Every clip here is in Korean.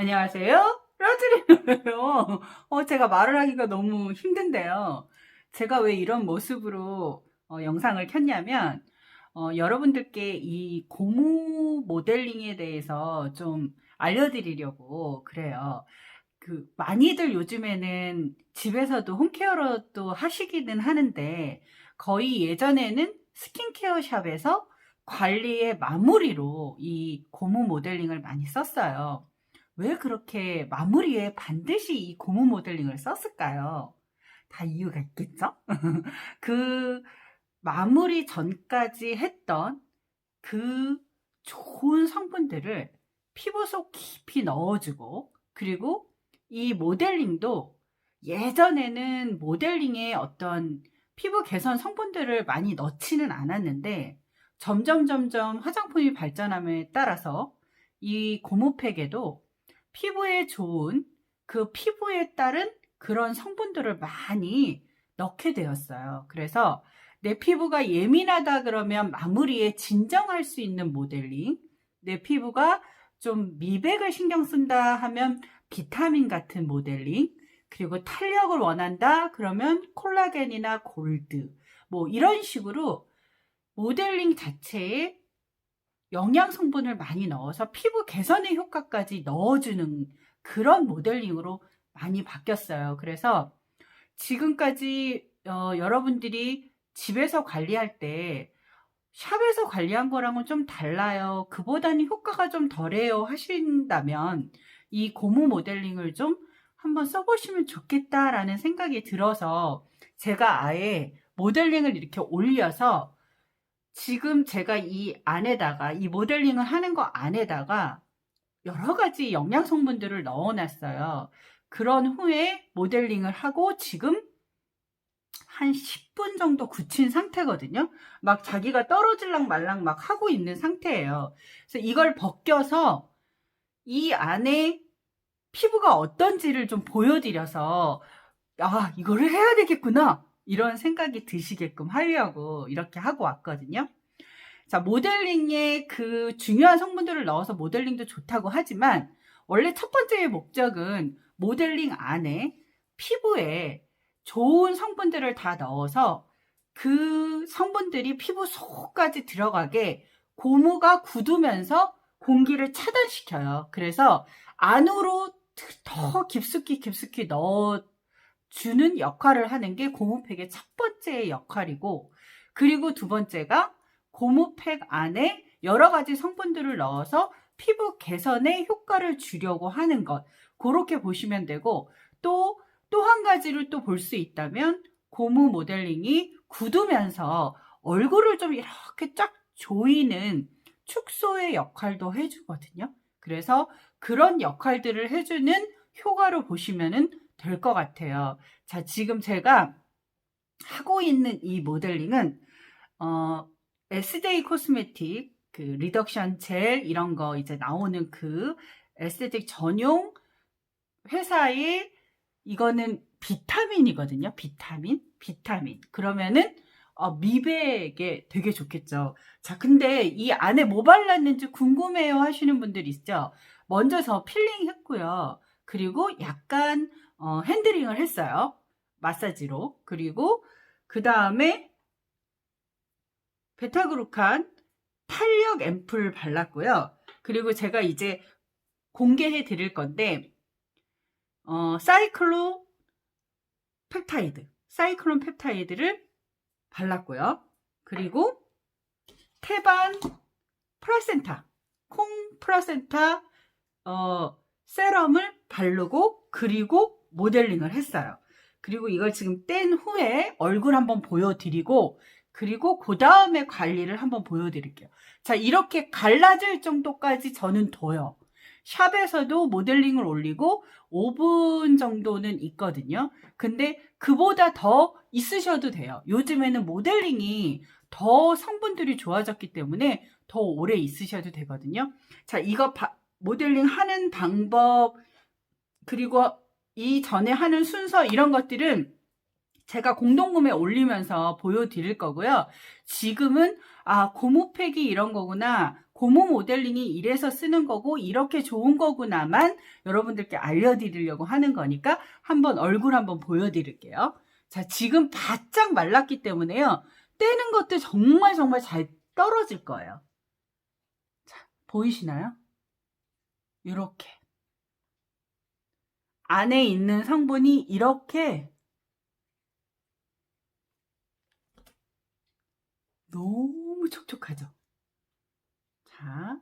안녕하세요. 러즈리예요. 어, 제가 말을 하기가 너무 힘든데요. 제가 왜 이런 모습으로 어, 영상을 켰냐면 어, 여러분들께 이 고무 모델링에 대해서 좀 알려드리려고 그래요. 그 많이들 요즘에는 집에서도 홈케어로도 하시기는 하는데 거의 예전에는 스킨케어 샵에서 관리의 마무리로 이 고무 모델링을 많이 썼어요. 왜 그렇게 마무리에 반드시 이 고무 모델링을 썼을까요? 다 이유가 있겠죠? 그 마무리 전까지 했던 그 좋은 성분들을 피부 속 깊이 넣어주고 그리고 이 모델링도 예전에는 모델링에 어떤 피부 개선 성분들을 많이 넣지는 않았는데 점점 점점 화장품이 발전함에 따라서 이 고무팩에도 피부에 좋은 그 피부에 따른 그런 성분들을 많이 넣게 되었어요. 그래서 내 피부가 예민하다 그러면 마무리에 진정할 수 있는 모델링, 내 피부가 좀 미백을 신경 쓴다 하면 비타민 같은 모델링, 그리고 탄력을 원한다 그러면 콜라겐이나 골드, 뭐 이런 식으로 모델링 자체에 영양 성분을 많이 넣어서 피부 개선의 효과까지 넣어주는 그런 모델링으로 많이 바뀌었어요. 그래서 지금까지 어, 여러분들이 집에서 관리할 때 샵에서 관리한 거랑은 좀 달라요. 그보다는 효과가 좀 덜해요 하신다면 이 고무 모델링을 좀 한번 써보시면 좋겠다라는 생각이 들어서 제가 아예 모델링을 이렇게 올려서 지금 제가 이 안에다가 이 모델링을 하는 거 안에다가 여러 가지 영양 성분들을 넣어놨어요. 그런 후에 모델링을 하고 지금 한 10분 정도 굳힌 상태거든요. 막 자기가 떨어질랑 말랑 막 하고 있는 상태예요. 그래서 이걸 벗겨서 이 안에 피부가 어떤지를 좀 보여드려서 아 이거를 해야 되겠구나 이런 생각이 드시게끔 하려고 이렇게 하고 왔거든요. 자, 모델링에 그 중요한 성분들을 넣어서 모델링도 좋다고 하지만 원래 첫 번째의 목적은 모델링 안에 피부에 좋은 성분들을 다 넣어서 그 성분들이 피부 속까지 들어가게 고무가 굳으면서 공기를 차단시켜요. 그래서 안으로 더 깊숙이 깊숙이 넣어 주는 역할을 하는 게 고무팩의 첫 번째 역할이고 그리고 두 번째가 고무팩 안에 여러 가지 성분들을 넣어서 피부 개선에 효과를 주려고 하는 것 그렇게 보시면 되고 또 또 한 가지를 또 볼 수 있다면 고무 모델링이 굳으면서 얼굴을 좀 이렇게 쫙 조이는 축소의 역할도 해주거든요. 그래서 그런 역할들을 해주는 효과로 보시면 될 것 같아요. 자, 지금 제가 하고 있는 이 모델링은 어, 에스데이 코스메틱 그 리덕션 젤 이런 거 이제 나오는 그 에스테틱 전용 회사의 이거는 비타민이거든요. 비타민, 비타민. 그러면은 어, 미백에 되게 좋겠죠. 자, 근데 이 안에 뭐 발랐는지 궁금해요 하시는 분들 있죠. 먼저 저 필링 했고요. 그리고 약간 어, 핸드링을 했어요. 마사지로. 그리고 그 다음에 베타그루칸 탄력 앰플 발랐고요. 그리고 제가 이제 공개해 드릴 건데 어, 사이클로 펩타이드, 사이클론 펩타이드를 발랐고요. 그리고 테반 플라센타, 콩 플라센타 어, 세럼을 바르고 그리고 모델링을 했어요. 그리고 이걸 지금 뗀 후에 얼굴 한번 보여드리고 그리고 그 다음에 관리를 한번 보여드릴게요. 자 이렇게 갈라질 정도까지 저는 둬요. 샵에서도 모델링을 올리고 5분 정도는 있거든요. 근데 그보다 더 있으셔도 돼요. 요즘에는 모델링이 더 성분들이 좋아졌기 때문에 더 오래 있으셔도 되거든요. 자, 이거 바, 모델링 하는 방법, 그리고 이 전에 하는 순서, 이런 것들은 제가 공동구매 올리면서 보여드릴 거고요. 지금은, 아, 고무팩이 이런 거구나. 고무 모델링이 이래서 쓰는 거고 이렇게 좋은 거구나만 여러분들께 알려드리려고 하는 거니까 한번 얼굴 한번 보여드릴게요. 자, 지금 바짝 말랐기 때문에요. 떼는 것도 정말 정말 잘 떨어질 거예요. 자, 보이시나요? 이렇게. 안에 있는 성분이 이렇게 너무 촉촉하죠? 자,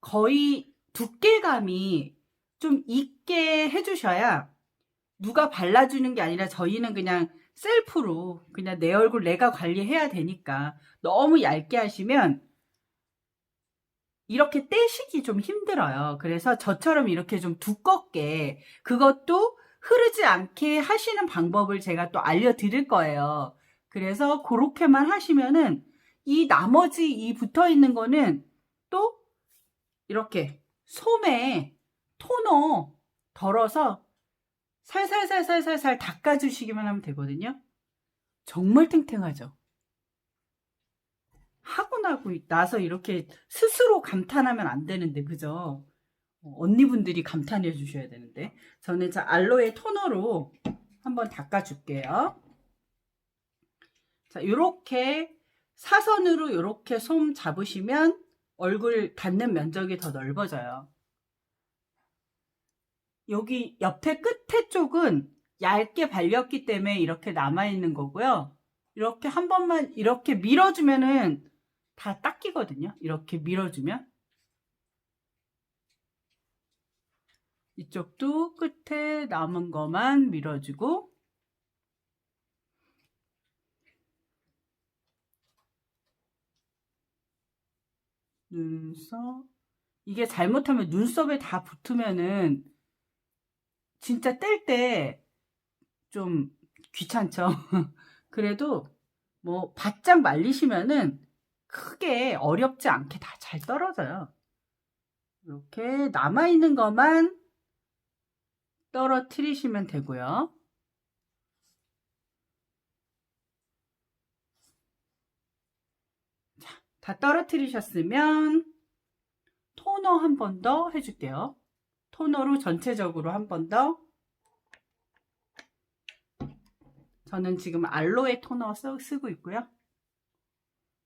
거의 두께감이 좀 있게 해주셔야 누가 발라주는 게 아니라 저희는 그냥 셀프로 그냥 내 얼굴 내가 관리해야 되니까 너무 얇게 하시면 이렇게 떼시기 좀 힘들어요. 그래서 저처럼 이렇게 좀 두껍게 그것도 흐르지 않게 하시는 방법을 제가 또 알려드릴 거예요. 그래서 그렇게만 하시면은 이 나머지 이 붙어 있는 거는 또 이렇게 솜에 토너 덜어서 살살살살살살 닦아주시기만 하면 되거든요. 정말 탱탱하죠. 하고 나고 나서 이렇게 스스로 감탄하면 안 되는데 그죠? 어, 언니분들이 감탄해 주셔야 되는데 저는 자 알로에 토너로 한번 닦아 줄게요. 자 이렇게 사선으로 이렇게 솜 잡으시면 얼굴 닿는 면적이 더 넓어져요. 여기 옆에 끝에 쪽은 얇게 발렸기 때문에 이렇게 남아있는 거고요. 이렇게 한 번만 이렇게 밀어주면은 다 닦이거든요. 이렇게 밀어주면. 이쪽도 끝에 남은 것만 밀어주고 눈썹 이게 잘못하면 눈썹에 다 붙으면은 진짜 뗄 때 좀 귀찮죠. 그래도 뭐 바짝 말리시면은 크게 어렵지 않게 다 잘 떨어져요. 이렇게 남아있는 것만 떨어뜨리시면 되고요. 자, 다 떨어뜨리셨으면 토너 한 번 더 해줄게요. 토너로 전체적으로 한 번 더. 저는 지금 알로에 토너 쓰, 쓰고 있고요.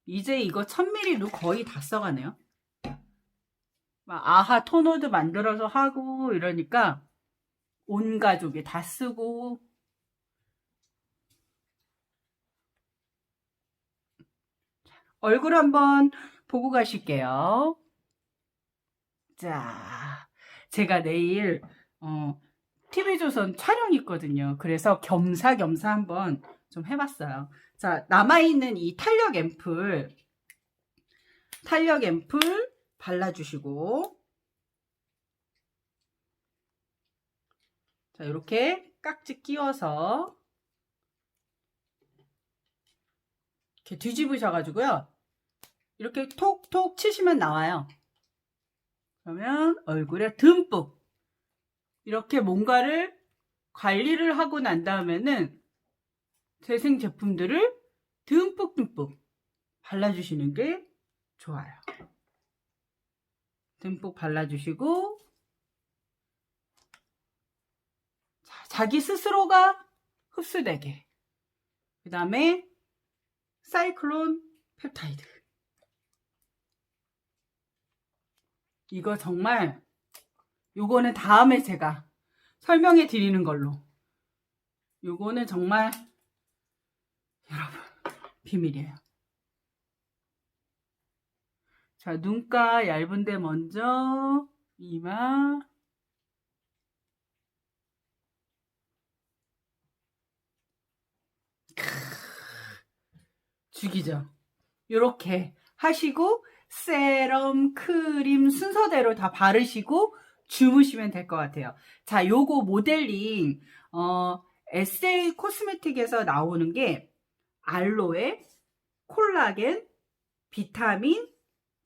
이제 이거 1000ml도 거의 다 써가네요. 막 아하 토너도 만들어서 하고 이러니까 온 가족이 다 쓰고 얼굴 한번 보고 가실게요. 자, 제가 내일 어, TV조선 촬영 있거든요. 그래서 겸사겸사 한번 좀 해봤어요. 자, 남아있는 이 탄력 앰플, 탄력 앰플 발라주시고, 자, 이렇게 깍지 끼워서, 이렇게 뒤집으셔가지고요. 이렇게 톡톡 치시면 나와요. 그러면 얼굴에 듬뿍 이렇게 뭔가를 관리를 하고 난 다음에는 재생 제품들을 듬뿍듬뿍 발라주시는 게 좋아요. 듬뿍 발라주시고 자, 자기 스스로가 흡수되게. 그 다음에 사이클론 펩타이드. 이거 정말 요거는 다음에 제가 설명해 드리는 걸로. 요거는 정말 여러분 비밀이에요. 자 눈가 얇은데 먼저 이마 죽이죠. 요렇게 하시고 세럼, 크림 순서대로 다 바르시고 주무시면 될 것 같아요. 자, 요거 모델링 어, 에세이 코스메틱에서 나오는 게 알로에, 콜라겐, 비타민,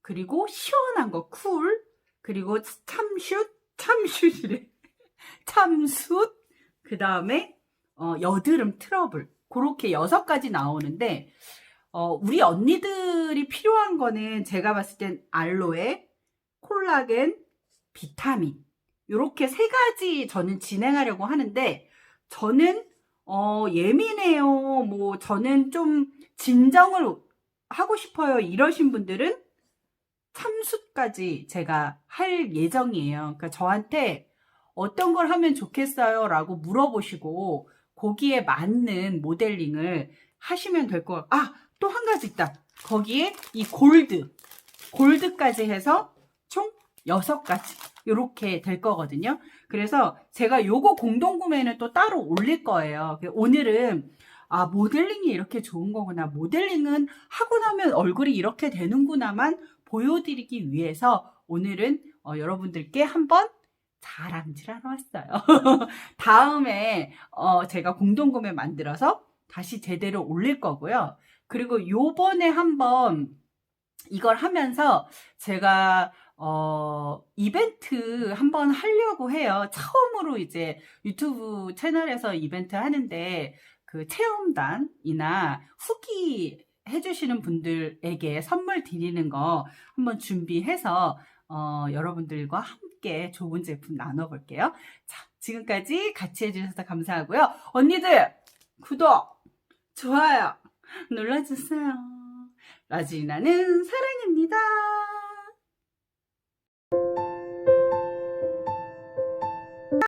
그리고 시원한 거 쿨, 그리고 참슛, 참슛이래. 참숯, 그 다음에 어, 여드름 트러블. 그렇게 여섯 가지 나오는데 어, 우리 언니들이 필요한 거는 제가 봤을 땐 알로에, 콜라겐, 비타민. 요렇게 세 가지 저는 진행하려고 하는데, 저는, 어, 예민해요. 뭐, 저는 좀 진정을 하고 싶어요. 이러신 분들은 참수까지 제가 할 예정이에요. 그러니까 저한테 어떤 걸 하면 좋겠어요? 라고 물어보시고, 거기에 맞는 모델링을 하시면 될 것 같고, 아, 또 한 가지 있다. 거기에 이 골드, 골드까지 해서 총 6가지. 이렇게 될 거거든요. 그래서 제가 요거 공동 구매는 또 따로 올릴 거예요. 오늘은 아, 모델링이 이렇게 좋은 거구나. 모델링은 하고 나면 얼굴이 이렇게 되는구나만 보여드리기 위해서 오늘은 어, 여러분들께 한번 자랑질하러 왔어요. 다음에 어, 제가 공동구매 만들어서 다시 제대로 올릴 거고요. 그리고 요번에 한번 이걸 하면서 제가 어, 이벤트 한번 하려고 해요. 처음으로 이제 유튜브 채널에서 이벤트 하는데 그 체험단이나 후기 해주시는 분들에게 선물 드리는 거 한번 준비해서 어, 여러분들과 함께 좋은 제품 나눠볼게요. 자, 지금까지 같이 해주셔서 감사하고요. 언니들, 구독, 좋아요 눌러주세요. 라지나는 사랑입니다.